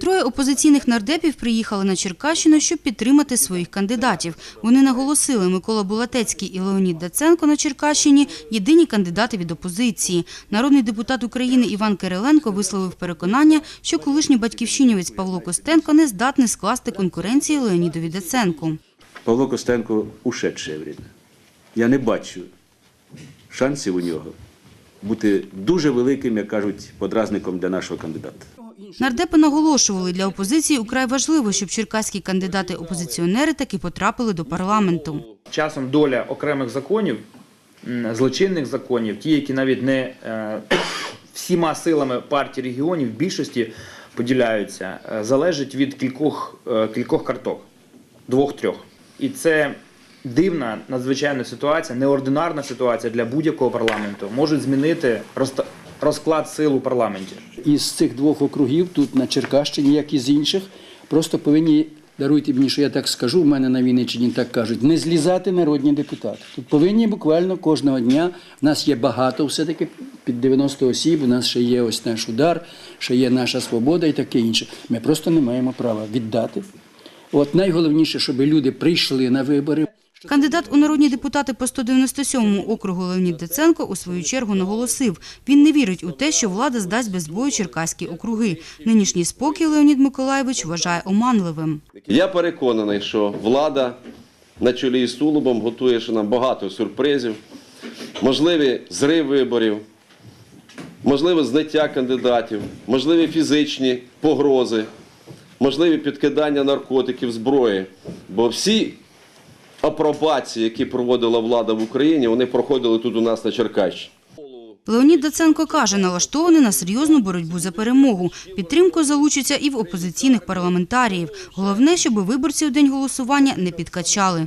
Троє опозиційних нардепів приїхали на Черкащину, щоб підтримати своїх кандидатів. Вони наголосили, Микола Булатецький і Леонід Даценко на Черкащині – єдині кандидати від опозиції. Народний депутат України Іван Кириленко висловив переконання, що колишній батьківщинівець Павло Костенко не здатний скласти конкуренції Леонідові Даценку. Павло Костенко ушедше время. Я не бачу шансів у нього бути дуже великим, як кажуть, подразником для нашого кандидата. Нардепи наголошували, для опозиції украй важливо, щоб черкаські кандидати-опозиціонери таки потрапили до парламенту. Часом доля окремих законів, злочинних законів, ті, які навіть не е, всіма силами партій регіонів в більшості поділяються, е, залежить від кількох, е, кількох карток, двох-трьох. І це дивна, надзвичайна ситуація, неординарна ситуація для будь-якого парламенту. Можуть змінити розклад сил у парламенті. із цих двох округів, тут на Черкащині, як і з інших, просто повинні, даруйте мені, що я так скажу, в мене на Вінниччині так кажуть, не злізати народні депутати. Тут повинні буквально кожного дня, в нас є багато все-таки, під 90 осіб, у нас ще є ось наш удар, ще є наша свобода і таке інше. Ми просто не маємо права віддати. От найголовніше, щоб люди прийшли на вибори. Кандидат у народні депутати по 197-му округу Леонід Деценко у свою чергу наголосив, він не вірить у те, що влада здасть без бою черкаські округи. Нинішній спокій Леонід Миколаєвич вважає оманливим. Я переконаний, що влада на чолі із Тулубом готує ще нам багато сюрпризів, можливі зрив виборів, можливе зняття кандидатів, можливі фізичні погрози, можливі підкидання наркотиків, зброї. Бо всі апробації, які проводила влада в Україні, вони проходили тут у нас на Черкащині. Леонід Даценко каже, налаштований на серйозну боротьбу за перемогу. Підтримку залучиться і в опозиційних парламентаріїв. Головне, щоб виборці у день голосування не підкачали.